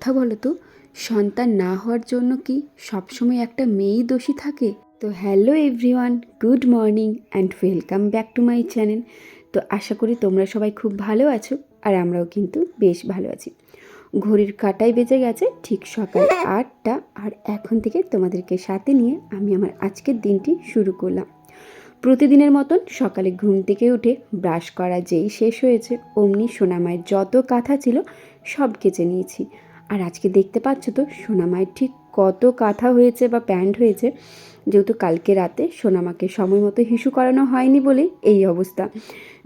কথা বলো তো সন্তান না হওয়ার জন্য কি সবসময় একটা মেয়েই দোষী থাকে? তো hello everyone good morning and welcome back to my channel তো আশা করি তোমরা সবাই খুব ভালো আছো আর আমরাও কিন্তু বেশ ভালো আছি। ঘড়ির কাটাই বেজে গেছে ঠিক সকাল আটটা আর এখন থেকে তোমাদেরকে সাথে নিয়ে আমি আমার আজকের দিনটি শুরু করলাম। প্রতিদিনের মতন সকালে ঘুম থেকে উঠে ব্রাশ করা যেই শেষ হয়েছে অমনি সোনামায়ের যত কাঁথা ছিল সব কেচে নিয়েছি। আর আজকে দেখতে পাচ্ছ তো সোনামায়ের ঠিক কত কাঁথা হয়েছে বা প্যান্ট হয়েছে, যেহেতু কালকে রাতে সোনামাকে সময় মতো হিসু করানো হয়নি বলেই এই অবস্থা।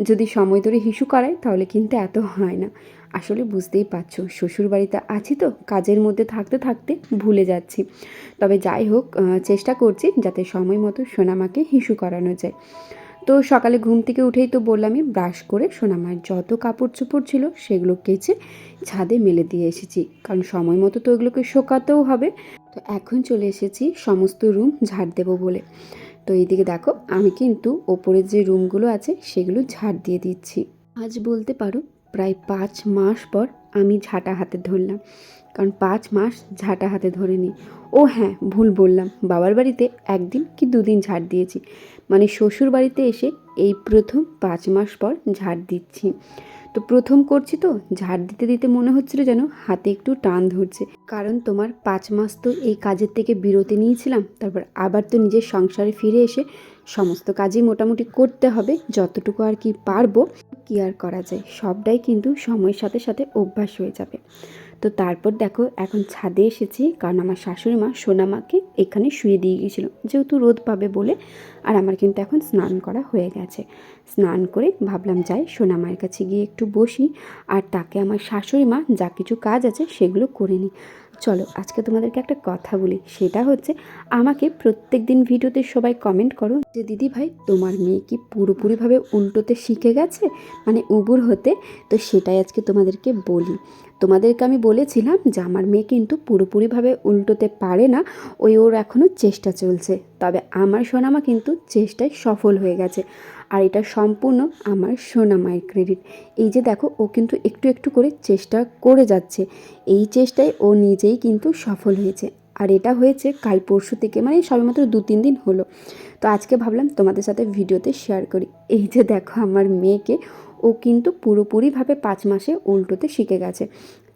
যদি সময় ধরে হিসু করায়, তাহলে কিন্তু এত হয় না। আসলে বুঝতেই পারছ শ্বশুর বাড়িতে আছি তো, কাজের মধ্যে থাকতে থাকতে ভুলে যাচ্ছি। তবে যাই হোক চেষ্টা করছি যাতে সময় মতো সোনামাকে হিসু করানো যায়। তো সকালে ঘুম থেকে উঠেই তো বললামই, ব্রাশ করে সোনামার যত কাপড় চোপড় ছিল সেগুলো কেচে ছাদে মেলে দিয়ে এসেছি। কারণ সময় মতো তো ওগুলোকে শোকাতেও হবে। তো এখন চলে এসেছি সমস্ত রুম ঝাড় দেবো বলে। তো এইদিকে দেখো, আমি কিন্তু ওপরের যে রুমগুলো আছে সেগুলো ঝাড় দিয়ে দিচ্ছি। আজ বলতে পারো, প্রায় পাঁচ মাস পর আমি ঝাঁটা হাতে ধরলাম। কারণ পাঁচ মাস ঝাঁটা হাতে ধরেনি। ও হ্যাঁ ভুল বললাম। বাবার বাড়িতে একদিন কি দুদিন ঝাড় দিয়েছি। মানে শ্বশুর বাড়িতে এসে এই প্রথম পাঁচ মাস পর ঝাড় দিচ্ছি। তো প্রথম করছি তো, ঝাড় দিতে দিতে মনে হচ্ছিল যেন হাতে একটু টান ধরছে। কারণ তোমার পাঁচ মাস তো এই কাজের থেকে বিরতি নিয়েছিলাম, তারপর আবার তো নিজের সংসারে ফিরে এসে সমস্ত কাজই মোটামুটি করতে হবে, যতটুকু আর কি পারব, কি আর করা যায়। সবটাই কিন্তু সময়ের সাথে সাথে অভ্যাস হয়ে যাবে। তো তারপর দেখো, এখন ছাদে এসেছি, কারণ আমার শাশুড়ি মা সোনামাকে এখানে শুয়ে দিয়ে গিয়েছিল। যেহেতু রোদ পাবে বলে আর আমার কিন্তু এখন স্নান করা হয়ে গেছে। স্নান করে ভাবলাম, যাই সোনামায়ের কাছে গিয়ে একটু বসি আর তাকে আমার শাশুড়ি মা যা কিছু কাজ আছে সেগুলো করে নিই। চলো, আজকে তোমাদেরকে একটা কথা বলি, সেটা হচ্ছে আমাকে প্রত্যেক দিন ভিডিওতে সবাই কমেন্ট করো যে, দিদি ভাই, তোমার মেয়ে কি পুরোপুরিভাবে উল্টোতে শিখে গেছে? মানে উবুর হতে? তো সেটাই আজকে তোমাদেরকে বলি। তোমাদেরকে আমি বলেছিলাম যে, আমার মেয়ে কিন্তু পুরোপুরিভাবে উল্টোতে পারে না, ওই ওর এখনও চেষ্টা চলছে। তবে আমার সোনামা কিন্তু চেষ্টায় সফল হয়ে গেছে। আর এটা সম্পূর্ণ আমার সোনামায়ের ক্রেডিট এই যে দেখো, ও কিন্তু একটু একটু করে চেষ্টা করে যাচ্ছে। এই চেষ্টায় ও নিজেই কিন্তু সফল হয়েছে। আর এটা হয়েছে কাল পরশু থেকে মানে সবেমাত্র দু তিন দিন হলো। তো আজকে ভাবলাম তোমাদের সাথে ভিডিওতে শেয়ার করি। এই যে দেখো, আমার মেয়েকে ও কিন্তু পুরোপুরিভাবে পাঁচ মাসে উল্টোতে শিখে গেছে।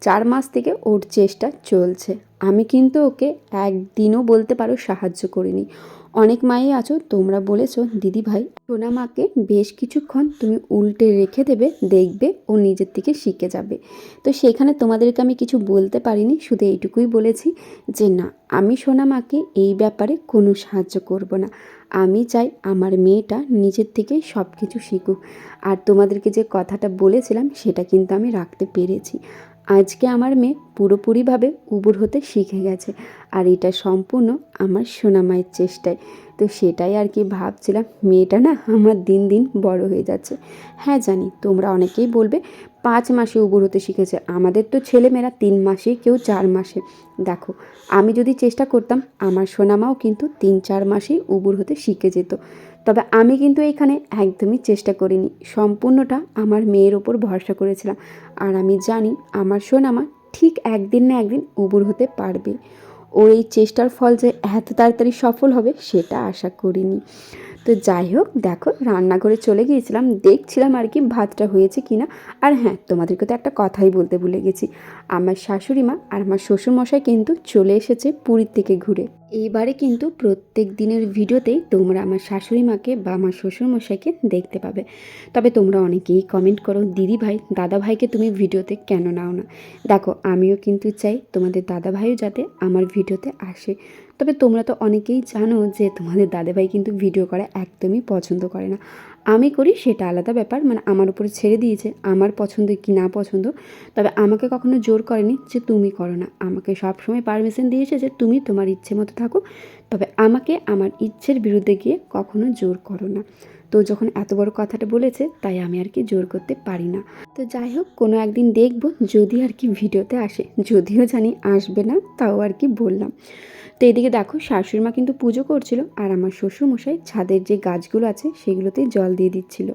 চার মাস থেকে ওর চেষ্টা চলছে। আমি কিন্তু ওকে একদিনও বলতে পারো সাহায্য করিনি। অনেক মাই আছো, তোমরা বলেছ দিদি ভাই সোনা মাকে বেশ কিছুক্ষণ তুমি উল্টে রেখে দেবে, দেখবে ও নিজের থেকে শিখে যাবে। তো সেখানে তোমাদেরকে আমি কিছু বলতে পারিনি, শুধু এইটুকুই বলেছি যে না, আমি সোনা মাকে এই ব্যাপারে কোনো সাহায্য করব না। আমি চাই আমার মেয়েটা নিজের থেকেই সব কিছু শিখুক। আর তোমাদেরকে যে কথাটা বলেছিলাম, সেটা কিন্তু আমি রাখতে পেরেছি। আজকে আমার মেয়ে পুরোপুরিভাবে উবুর হতে শিখে গেছে আর এটা সম্পূর্ণ আমার সোনামায়ের চেষ্টায়। তো সেটাই আর কি ভাবছিলাম, মেয়েটা না আমার দিন দিন বড় হয়ে যাচ্ছে। হ্যাঁ জানি, তোমরা অনেকেই বলবে পাঁচ মাসে উবুর হতে শিখেছে। আমাদের তো ছেলেমেয়েরা তিন মাসে কেউ চার মাসে। দেখো, আমি যদি চেষ্টা করতাম, আমার সোনামাও কিন্তু তিন চার মাসেই উবুর হতে শিখে যেত। তবে আমি কিন্তু এখানে একদমই চেষ্টা করিনি। সম্পূর্ণটা আমার মেয়ের ওপর ভরসা করেছিলাম। আর আমি জানি, আমার সোনামা ঠিক একদিন না একদিন উবুর হতে পারবে ওর এই চেষ্টার ফল যে এত তাড়াতাড়ি সফল হবে, সেটা আশা করিনি। তো যাই হোক, দেখো, রান্নাঘরে চলে গিয়েছিলাম, দেখছিলাম আর কি ভাতটা হয়েছে কি না আর হ্যাঁ তোমাদেরকে তো একটা কথাই বলতে ভুলে গেছি। আমার শাশুড়ি মা আর আমার শ্বশুরমশাই কিন্তু চলে এসেছে পুরীর থেকে ঘুরে। এইবারে কিন্তু প্রত্যেক দিনের ভিডিওতেই তোমরা আমার শাশুড়ি মাকে বা আমার শ্বশুরমশাইকে দেখতে পাবে। তবে তোমরা অনেকেই কমেন্ট করো, দিদি ভাই, দাদা ভাইকে তুমি ভিডিওতে কেন নাও না? দেখো, আমিও কিন্তু চাই তোমাদের দাদা ভাইও যাতে আমার ভিডিওতে আসে। তবে তোমরা তো অনেকেই জানো যে তোমাদের দাদাভাই কিন্তু ভিডিও করা একদমই পছন্দ করে না। আমি করি সেটা আলাদা ব্যাপার মানে আমার উপরে ছেড়ে দিয়েছে, আমার পছন্দ কি না পছন্দ। তবে আমাকে কখনো জোর করেনি যে তুমি করো না। আমাকে সবসময় পারমিশন দিয়েছে যে তুমি তোমার ইচ্ছে মতো থাকো। তবে আমাকে আমার ইচ্ছের বিরুদ্ধে গিয়ে কখনো জোর করো না। তো যখন এত বড় কথাটা বলেছে, তাই আমি আর কি জোর করতে পারি না। তো যাই হোক, কোনো একদিন দেখব, যদি আর কি ভিডিওতে আসে। যদিও জানি আসবে না, তাও আর কি বললাম। তো এদিকে দেখো, শাশুড়ি মা কিন্তু পুজো করছিল আর আমার শ্বশুর মশাই ছাদের যে গাছগুলো আছে সেগুলোতে জল দিয়ে দিচ্ছিল।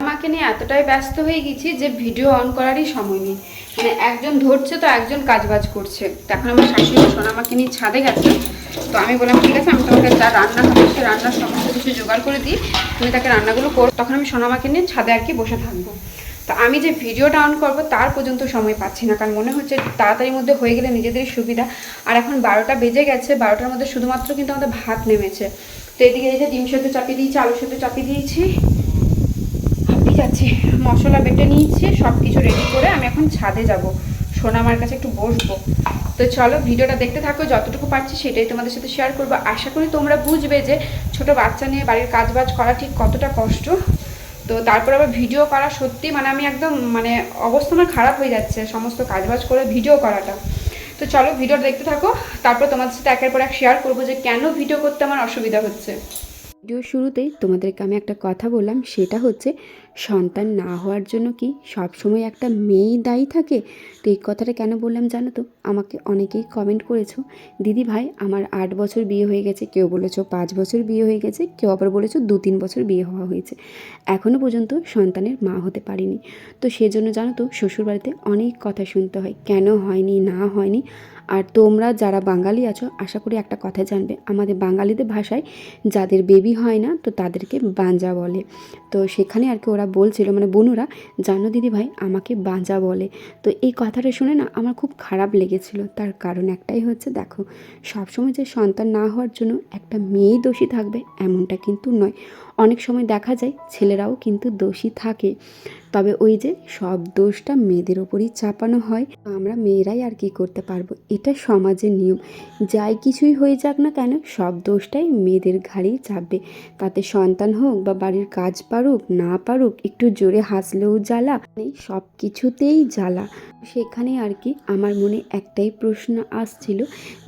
আমাকে নিয়ে এতটাই ব্যস্ত হয়ে গেছি যে ভিডিও অন করারই সময় নেই। মানে একজন ধরছে তো একজন কাজবাজ করছে। তো এখন আমার শাশুড়ি সোনা আমাকে নিয়ে ছাদে গেছে। তো আমি বললাম, ঠিক আছে, আমি তোমাকে যা রান্না হবে সে রান্নার সমস্ত কিছু জোগাড় করে দিই। তুমি তাকে রান্নাগুলো কর। তখন আমি সোনামাকে নিয়ে ছাদে আর কি বসে থাকব। তো আমি যে ভিডিওটা অন করব, তার পর্যন্ত সময় পাচ্ছি না, কারণ মনে হচ্ছে তাড়াতাড়ির মধ্যে হয়ে গেলে নিজেদের সুবিধা। আর এখন বারোটা বেজে গেছে, বারোটার মধ্যে শুধুমাত্র কিন্তু আমাদের ভাত নেমেছে। তো এদিকে এই যে ডিম সেদ্ধ চাপিয়ে দিয়েছি, আলু সেদ্ধ চাপিয়ে দিয়েছি। ঠিক আছে মশলা বেটে নিয়েছি সব কিছু রেডি করে আমি এখন ছাদে যাব। সোনা আমার কাছে একটু বসবো। তো চলো ভিডিওটা দেখতে থাকো, যতটুকু পারছি সেটাই তোমাদের সাথে শেয়ার করব। আশা করি তোমরা বুঝবে যে ছোট বাচ্চা নিয়ে বাড়ির কাজ বাজ করা ঠিক কতটা কষ্ট। তো তারপর আবার ভিডিও করা সত্যি মানে আমি একদম মানে অবস্থা আমার খারাপ হয়ে যাচ্ছে সমস্ত কাজবাজ করে ভিডিও করাটা। তো চলো ভিডিও দেখতে থাকো, তারপর তোমাদের সাথে একের পর এক শেয়ার করব যে কেন ভিডিও করতে আমার অসুবিধা হচ্ছে। ভিডিও শুরুতেই তোমাদেরকে আমি একটা কথা বললাম, সেটা হচ্ছে সন্তান না হওয়ার জন্য কি সবসময় একটা মেয়েই দায়ী থাকে? তো এই কথাটা কেন বললাম জানো তো? আমাকে অনেকেই কমেন্ট করেছ, দিদি ভাই, আমার আট বছর বিয়ে হয়ে গেছে। কেউ বলেছ, পাঁচ বছর বিয়ে হয়ে গেছে। কেউ আবার বলেছ, দু তিন বছর বিয়ে হওয়া হয়েছে। এখনও পর্যন্ত সন্তানের মা হতে পারিনি। তো সেজন্য জানো তো, শ্বশুরবাড়িতে অনেক কথা শুনতে হয়, কেন হয়নি, না হয়নি? আর তোমরা যারা বাঙালি আছো, আশা করি একটা কথা জানবে। আমাদের বাঙালিদের ভাষায় যাদের বেবি হয় না, তো তাদেরকে বাঞ্জা বলে। তো সেখানে আর কি ওরা বলছিল মানে বোনুরা, জানো দিদি ভাই আমাকে বাঞ্জা বলে। তো এই কথাটা শুনে না আমার খুব খারাপ লেগেছিল। তার কারণ একটাই হচ্ছে, দেখো, সবসময় যে সন্তান না হওয়ার জন্য একটা মেয়েই দোষী থাকবে, এমনটা কিন্তু নয়। অনেক সময় দেখা যায়, ছেলেরাও কিন্তু দোষী থাকে। তবে ওই যে সব দোষটা মেয়েদের ওপরই চাপানো হয়, আমরা মেয়েরাই আর কি করতে পারব? এটা সমাজের নিয়ম। যাই কিছুই হয়ে যাক না কেন, সব দোষটাই মেয়েদের ঘাড়েই চাপবে। তাতে সন্তান হোক বা বাড়ির কাজ পারুক, না পারুক, একটু জোরে হাসলেও জ্বালা সব কিছুতেই জ্বালা। সেখানে আর কি আমার মনে একটাই প্রশ্ন আসছিল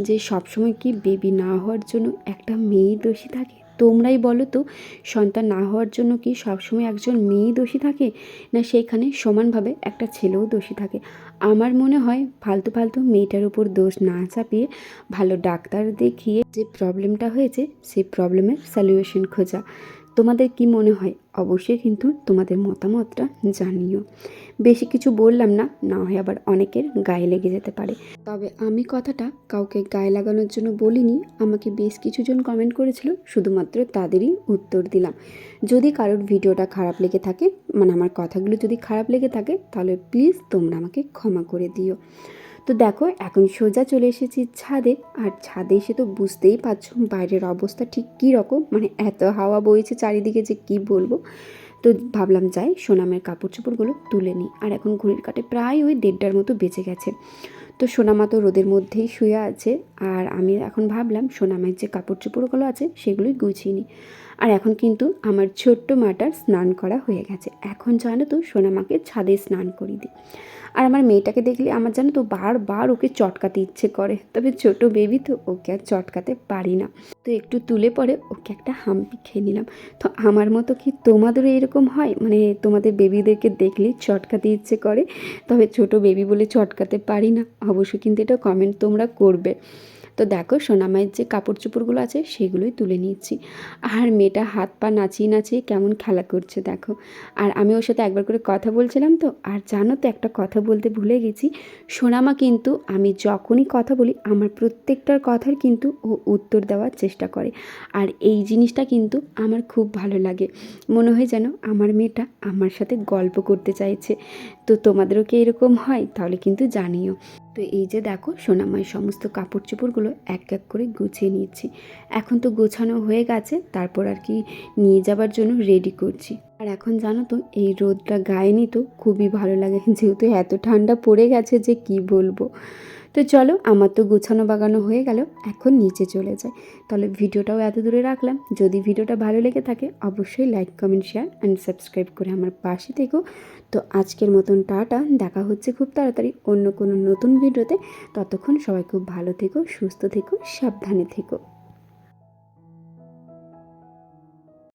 যে সবসময় কি বেবি না হওয়ার জন্য একটা মেয়েই দোষী থাকে? তোমরাই বলো তো, সন্তান না হওয়ার জন্য কি সবসময় একজন মেয়ে দোষী থাকে? না সেইখানে সমানভাবে একটা ছেলেও দোষী থাকে? আমার মনে হয় ফালতু ফালতু মেয়েটার উপর দোষ না চাপিয়ে ভালো ডাক্তার দেখিয়ে যে প্রবলেমটা হয়েছে, সেই প্রবলেমের সলিউশন খোঁজা। তোমাদের কি মনে হয়? অবশ্যই কিন্তু তোমাদের মতামতটা জানিও। বেশি কিছু বললাম না না হয় আবার অনেকের গায়ে লেগে যেতে পারে। তবে আমি কথাটা কাউকে গায়ে লাগানোর জন্য বলিনি, আমাকে বেশ কিছুজন কমেন্ট করেছিল, শুধুমাত্র তাদেরই উত্তর দিলাম। যদি কারোর ভিডিওটা খারাপ লেগে থাকে মানে আমার কথাগুলো যদি খারাপ লেগে থাকে, তাহলে প্লিজ তোমরা আমাকে ক্ষমা করে দিও। তো দেখো, এখন সোজা চলে এসেছি ছাদে। আর ছাদে এসে তো বুঝতেই পারছ বাইরের অবস্থা ঠিক কী রকম? মানে এত হাওয়া বইছে চারিদিকে যে কি বলব? তো ভাবলাম যাই, সোনামের কাপড় চোপড়গুলো তুলে নিই। আর এখন ঘড়ির কাটে প্রায় ওই দেড়টার মতো বেঁচে গেছে। তো সোনামা তো রোদের মধ্যেই শুয়ে আছে। আর আমি এখন ভাবলাম, সোনামের যে কাপড় চোপড়গুলো আছে, সেগুলোই গুছিয়ে নিই। আর এখন কিন্তু আমার ছোট্ট মাটার স্নান করা হয়ে গেছে। এখন জানো তো সোনামাকে ছাদে স্নান করিয়ে দিই। আর আমার মেয়েটাকে দেখলে আমার জানো তো বারবার ওকে চটকাতে ইচ্ছে করে। তবে ছোট বেবি তো ওকে আর চটকাতে পারি না। তো একটু তুলে পরে ওকে একটা হাম্পি খেয়ে নিলাম। তো আমার মতো কি তোমাদেরও এরকম হয়? মানে তোমাদের বেবিদেরকে দেখলে চটকাতে ইচ্ছে করে। তবে ছোট বেবি বলে চটকাতে পারি না। অবশ্যই কিন্তু এটা কমেন্ট তোমরা করবে। তো দেখো সোনামায়ের যে কাপড় চোপড়গুলো আছে, সেগুলোই তুলে নিচ্ছি আর মেয়েটা হাত পা নাচিয়ে নাচিয়ে কেমন খেলা করছে দেখো। আর আমি ওর সাথে একবার করে কথা বলছিলাম তো, আর জানো তো একটা কথা বলতে ভুলে গেছি, সোনামা কিন্তু আমি যখনই কথা বলি, আমার প্রত্যেকটার কথার কিন্তু ও উত্তর দেওয়ার চেষ্টা করে। আর এই জিনিসটা কিন্তু আমার খুব ভালো লাগে। মনে হয় যেন আমার মেয়েটা আমার সাথে গল্প করতে চাইছে। তো তোমাদেরও কি এরকম হয়? তাহলে কিন্তু জানিও। তো এই যে দেখো সোনামায় সমস্ত কাপড় চোপড়গুলো এক এক করে গুছিয়ে নিচ্ছি। এখন তো গোছানো হয়ে গেছে, তারপর আর কি নিয়ে যাবার জন্য রেডি করছি। আর এখন জানো তো, এই রোদটা গায়ে নিত খুবই ভালো লাগে, যেহেতু এত ঠান্ডা পড়ে গেছে যে কি বলব। তো চলো, আমার তো গুছানো বাগানো হয়ে গেল, এখন নিচে চলে যায় তাহলে ভিডিওটাও এত দূরে রাখলাম, যদি ভিডিওটা ভালো লেগে থাকে, অবশ্যই like comment share and subscribe করে আমার পাশে থেকো। তো আজকের মতন টাটা, দেখা হচ্ছে খুব তাড়াতাড়ি অন্য কোনো নতুন ভিডিওতে। ততক্ষণ সবাই খুব ভালো থেকো, সুস্থ থেকো, সাবধানে থেকো।